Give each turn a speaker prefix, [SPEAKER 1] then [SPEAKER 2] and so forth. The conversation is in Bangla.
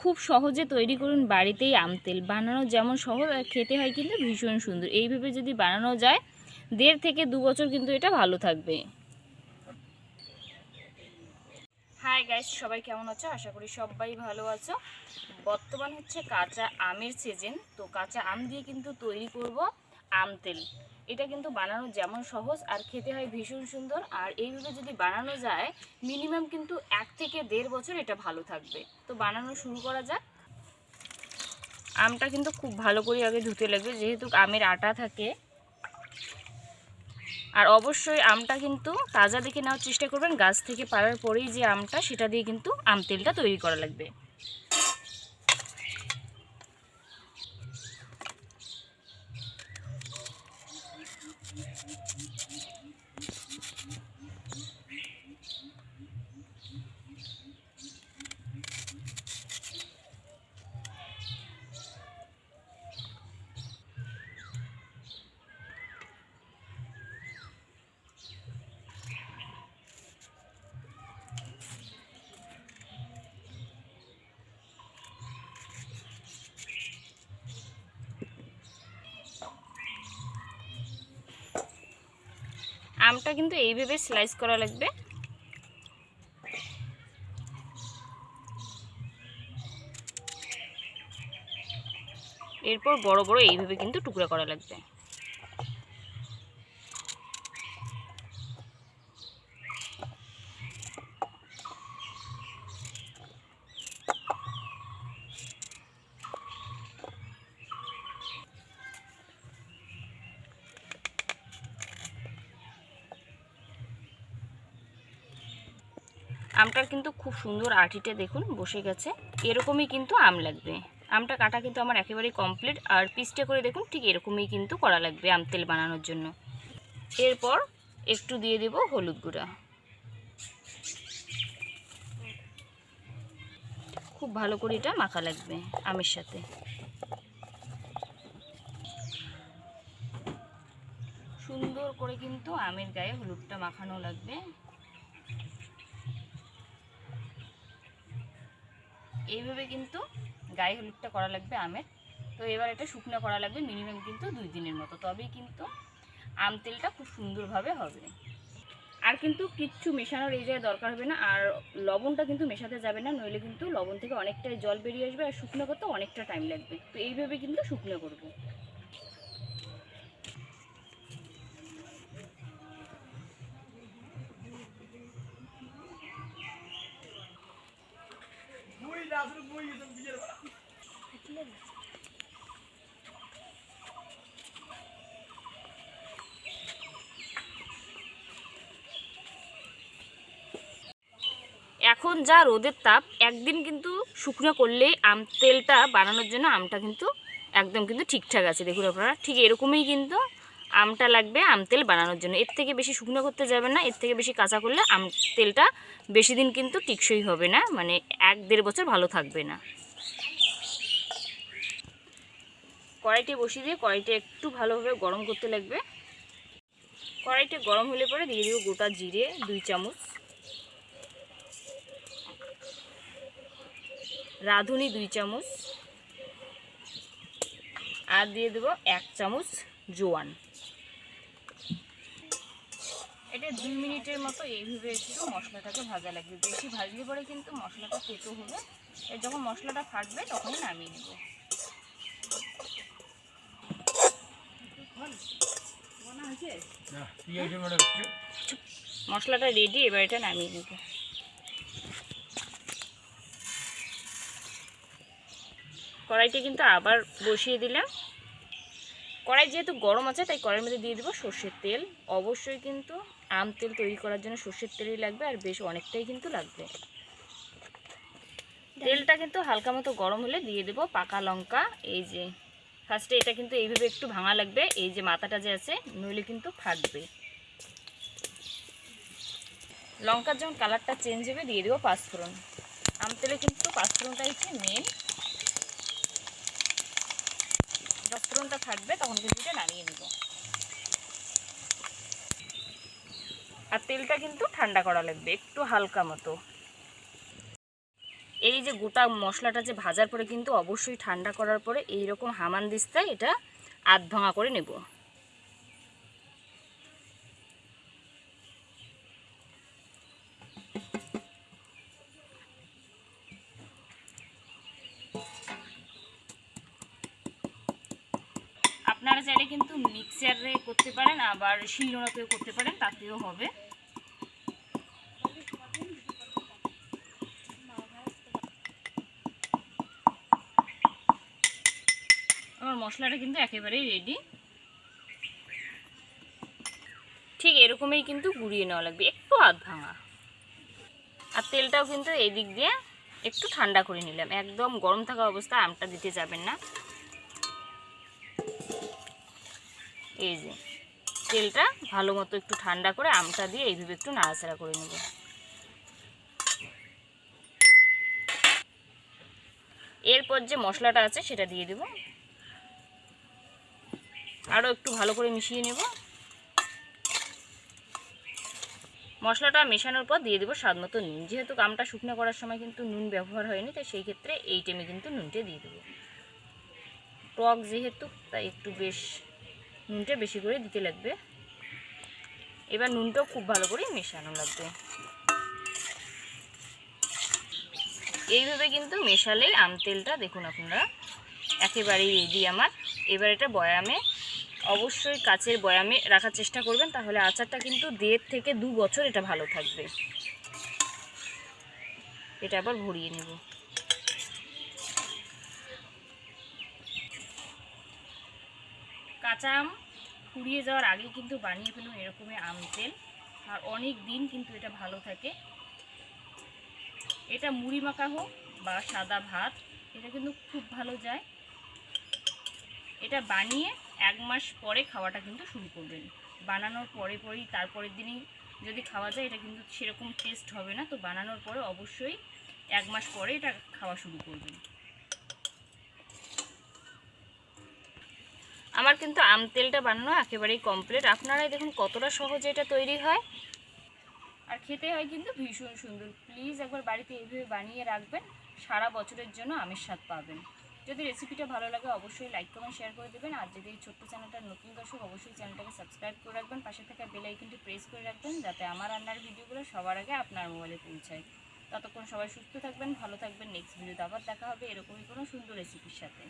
[SPEAKER 1] খুব সহজে তৈরি করুন বাড়িতেই আম তেল। বানানো যেমন সহজ আর খেতে হয় কিন্তু ভীষণ সুন্দর। এইভাবে যদি বানানো যায়, দেড় থেকে দু বছর কিন্তু এটা ভালো থাকবে। হাই গাইস সবাই কেমন আছো? আশা করি সবাই ভালো আছো। বর্তমান হচ্ছে কাঁচা আমের সিজন তো কাঁচা আম দিয়ে কিন্তু তৈরি করব আম তেল। এটা কিন্তু বানানো যেমন সহজ আর খেতে হয় ভীষণ সুন্দর। আর এইভাবে যদি বানানো যায় মিনিমাম কিন্তু এক থেকে দেড় বছর এটা ভালো থাকবে। তো বানানো শুরু করা যাক। আমটা কিন্তু খুব ভালো করে আগে ধুতে লাগবে, যেহেতু আমের আটা থাকে। আর অবশ্যই আমটা কিন্তু তাজা দেখে নেওয়ার চেষ্টা করবেন। গাছ থেকে পাড়ার পরেই যে আমটা, সেটা দিয়ে কিন্তু আম তেলটা তৈরি করা লাগবে। আমটা কিন্তু এইভাবে স্লাইস করা লাগবে। এরপর বড় বড় এইভাবে কিন্তু টুকরা করা লাগবে। আমটার কিন্তু খুব সুন্দর আটিটা দেখুন, বসে গেছে। এরকমই কিন্তু আম লাগবে। আমটা কাটা কিন্তু আমার একেবারেই কমপ্লিট আর পিসটা করে দেখুন, ঠিক এরকমই কিন্তু করা লাগবে আম তেল বানানোর জন্য। এরপর একটু দিয়ে দেব হলুদ গুঁড়া। খুব ভালো করে এটা মাখা লাগবে আমের সাথে। সুন্দর করে কিন্তু আমের গায়ে হলুদটা মাখানো লাগবে। এইভাবে কিন্তু গায়ে হলুদটা করা লাগবে আমের। তো এবার এটা শুকনো করা লাগবে মিনিমাম কিন্তু দুই দিনের মতো। তবেই কিন্তু আম তেলটা খুব সুন্দরভাবে হবে। আর কিন্তু কিচ্ছু মেশানোর এই জায়গায় দরকার হবে না। আর লবণটা কিন্তু মেশাতে যাবে না, নইলে কিন্তু লবণ থেকে অনেকটাই জল বেরিয়ে আসবে। আর শুকনো করতে অনেকটা টাইম লাগবে। তো এইভাবে কিন্তু শুকনো করব। এখন যা রোদের তাপ, একদিন কিন্তু শুকনো করলেই আম তেলটা বানানোর জন্য আমটা কিন্তু একদম কিন্তু ঠিকঠাক আছে। দেখুন আপনারা, ঠিক এরকমই কিন্তু আমটা লাগবে আম তেল বানানোর জন্য। এর থেকে বেশি শুকনো করতে যাবে না, এর থেকে বেশি কাঁচা করলে আম তেলটা বেশি দিন কিন্তু টিকসই হবে না মানে এক দেড় বছর ভালো থাকবে না। কড়াইটি বসিয়ে দিয়ে কড়াইটা একটু ভালোভাবে গরম করতে লাগবে। কড়াইটা গরম হলে পরে দিয়ে দেবো গোটা জিরে দুই চামচ। রাঁধুনি দুই চামচ। আর দিয়ে দেবো এক চামচ জোয়ান। এটা দুই মিনিটের মতো এইভাবে একটু মশলাটাকে ভাজা লাগবে। বেশি ভাজলে পরে কিন্তু মশলাটা তেতো হবে এর যখন মশলাটা ফাটবে তখনই নামিয়ে নেব। মশলাটা রেডি এবার এটা নামিয়ে নেব। কড়াইটা কিন্তু আবার বসিয়ে দিলাম। কড়াই যেহেতু গরম আছে, তাই কড়াইয়ের মধ্যে দিয়ে দেবো সর্ষের তেল। অবশ্যই কিন্তু আম তেল তৈরি করার জন্য সর্ষের তেলই লাগবে, আর বেশ অনেকটাই কিন্তু লাগবে। তেলটা কিন্তু হালকা মতো গরম হলে দিয়ে দেবো পাকা লঙ্কা। এই যে ফার্স্টে এটা কিন্তু এইভাবে একটু ভাঙা লাগবে, এই যে মাথাটা যে আছে, নইলে কিন্তু ফাটবে। লঙ্কার যখন কালারটা চেঞ্জ হবে, দিয়ে দেবো পাঁচফোড়ন। আম তেলে কিন্তু পাঁচফোড়নটা হচ্ছে মেন পাঁচফোড়নটা থাকবে, তখন কিন্তু এটা নামিয়ে নেব। আর তেলটা কিন্তু ঠান্ডা করা লাগবে, একটু হালকা মতো। এই এই যে গোটা মশলাটা যে ভাজার পরে কিন্তু অবশ্যই ঠান্ডা করার পরে এই রকম হামান দিস্তায় এটা আধ ভাঙা করে নেব। আপনারা চাইলে কিন্তু মিক্সারে করতে পারেন, আবার শিলনোড়াতেও করতে পারেন, তাতেও হবে। আমার মশলাটা কিন্তু একেবারেই রেডি ঠিক এরকমই কিন্তু গুঁড়িয়ে নেওয়া লাগবে, একটু আধ ভাঙা। আর তেলটাও কিন্তু এই দিক দিয়ে একটু ঠান্ডা করে নিলাম। একদম গরম থাকা অবস্থায় আমটা দিতে যাবেন না। এই যে, তেলটা ভালো মতো একটু ঠান্ডা করে আমটা দিয়ে এইভাবে একটু নাড়াচাড়া করে নেব। এরপর যে মশলাটা আছে সেটা দিয়ে দেব। আরও একটু ভালো করে মিশিয়ে নেব। মশলাটা মেশানোর পর দিয়ে দেবো স্বাদ মতো নুন। যেহেতু আমটা শুকনো করার সময় কিন্তু নুন ব্যবহার হয়নি, তাই সেই ক্ষেত্রে এই টাইমে কিন্তু নুনটা দিয়ে দেবো। টক যেহেতু, তাই একটু বেশ নুনটা বেশি করে দিতে লাগবে। এবার নুনটাও খুব ভালো করে মেশানো লাগবে। এইভাবে কিন্তু মেশালেই আম তেলটা দেখুন আপনারা, একেবারেই রেডি আমার। এবার এটা বয়ামে, অবশ্যই কাচের বয়ামে রাখার চেষ্টা করবেন, তাহলে আচারটা কিন্তু দেড় থেকে দু বছর এটা ভালো থাকবে। এটা আবার ভরিয়ে নেব। কাঁচা আম ফুরিয়ে যাওয়ার আগে কিন্তু বানিয়ে ফেলুন এরকমই আম তেল। আর অনেক দিন কিন্তু এটা ভালো থাকে। এটা মুড়ি মাখা হোক বা সাদা ভাত, এটা কিন্তু খুব ভালো যায়। এটা বানিয়ে এক মাস পরে খাওয়াটা কিন্তু শুরু করবেন। বানানোর পরে পরেই তারপরের দিনই যদি খাওয়া যায়, এটা কিন্তু সেরকম টেস্ট হবে না। তো বানানোর পরে অবশ্যই এক মাস পরে এটা খাওয়া শুরু করবেন। আমার কিন্তু আম তেলটা বানানো একেবারেই কমপ্লিট আপনারাই দেখুন কতটা সহজে এটা তৈরি হয়। আর খেতে হয় কিন্তু ভীষণ সুন্দর। প্লিজ একবার বাড়িতে এইভাবে বানিয়ে রাখবেন, সারা বছরের জন্য আমের স্বাদ পাবেন। যদি রেসিপিটা ভালো লাগে অবশ্যই লাইক কমেন্ট শেয়ার করে দেবেন। আর যদি এই ছোট্ট চ্যানেলটা নতুন দর্শক, অবশ্যই চ্যানেলটাকে সাবস্ক্রাইব করে রাখবেন। পাশে থাকা বেল আইকনটি প্রেস করে রাখবেন, যাতে আমার রান্নার ভিডিওগুলো সবার আগে আপনার মোবাইলে পৌঁছায়। ততক্ষণ সবাই সুস্থ থাকবেন, ভালো থাকবেন। নেক্সট ভিডিওতে আবার দেখা হবে এরকমই কোনো সুন্দর রেসিপির সাথে।